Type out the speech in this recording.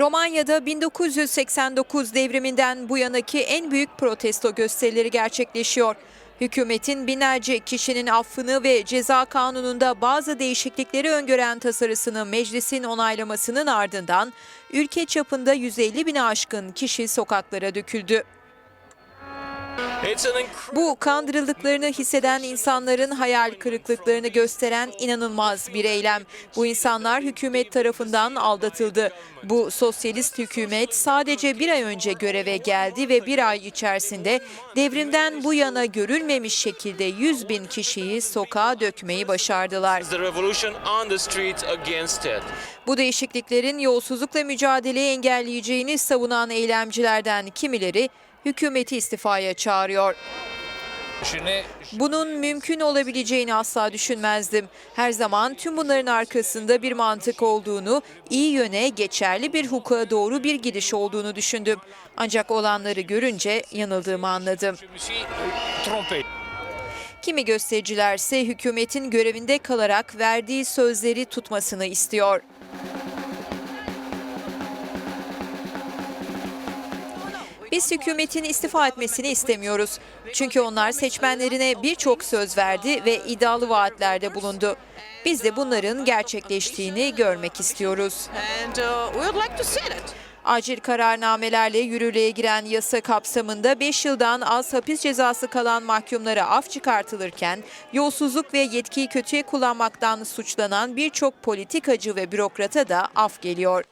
Romanya'da 1989 devriminden bu yanaki en büyük protesto gösterileri gerçekleşiyor. Hükümetin binlerce kişinin affını ve ceza kanununda bazı değişiklikleri öngören tasarısını meclisin onaylamasının ardından ülke çapında 150 bine aşkın kişi sokaklara döküldü. Bu kandırıldıklarını hisseden insanların hayal kırıklıklarını gösteren inanılmaz bir eylem. Bu insanlar hükümet tarafından aldatıldı. Bu sosyalist hükümet sadece bir ay önce göreve geldi ve bir ay içerisinde devrimden bu yana görülmemiş şekilde 100 bin kişiyi sokağa dökmeyi başardılar. Bu değişikliklerin yolsuzlukla mücadeleyi engelleyeceğini savunan eylemcilerden kimileri hükümeti istifaya çağırıyor. Bunun mümkün olabileceğini asla düşünmezdim. Her zaman tüm bunların arkasında bir mantık olduğunu, iyi yöne, geçerli bir hukuka doğru bir gidiş olduğunu düşündüm. Ancak olanları görünce yanıldığımı anladım. Trompé. Kimi göstericilerse hükümetin görevinde kalarak verdiği sözleri tutmasını istiyor. Biz hükümetin istifa etmesini istemiyoruz. Çünkü onlar seçmenlerine birçok söz verdi ve iddialı vaatlerde bulundu. Biz de bunların gerçekleştiğini görmek istiyoruz. uh. Acil kararnamelerle yürürlüğe giren yasa kapsamında 5 yıldan az hapis cezası kalan mahkumlara af çıkartılırken yolsuzluk ve yetkiyi kötüye kullanmaktan suçlanan birçok politikacı ve bürokrata da af geliyor.